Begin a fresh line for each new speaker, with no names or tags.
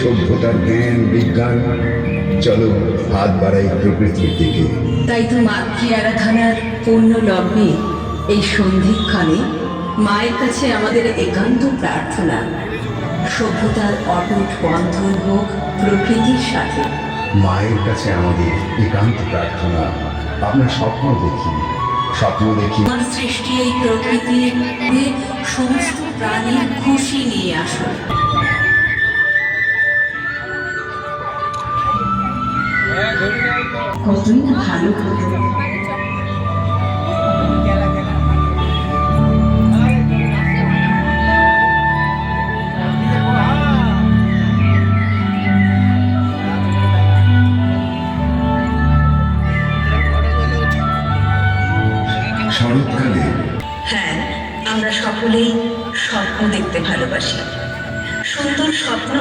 সভ্যতার জ্ঞান বিজ্ঞান চলো হাত বাড়াই প্রকৃতির দিকে।
তাই তো মাতৃ আরাধনার পূর্ণ লগ্নে এই সন্ধিক্ষণে মায়ের কাছে আমাদের একান্ত প্রার্থনা সভ্যতার অটুট বন্ধন হোক প্রকৃতির সাথে।
মায়ের কাছে আমাদের একান্ত প্রার্থনা আপনার স্বপ্ন দেখি স্বপ্ন দেখি।
আমার সৃষ্টি এই প্রকৃতির সমস্ত প্রাণীর খুশি নিয়ে আসুন। কতই না ভালো হতো
শরৎকালে।
হ্যাঁ আমরা সকলেই স্বপ্ন দেখতে ভালোবাসি। সুন্দর স্বপ্ন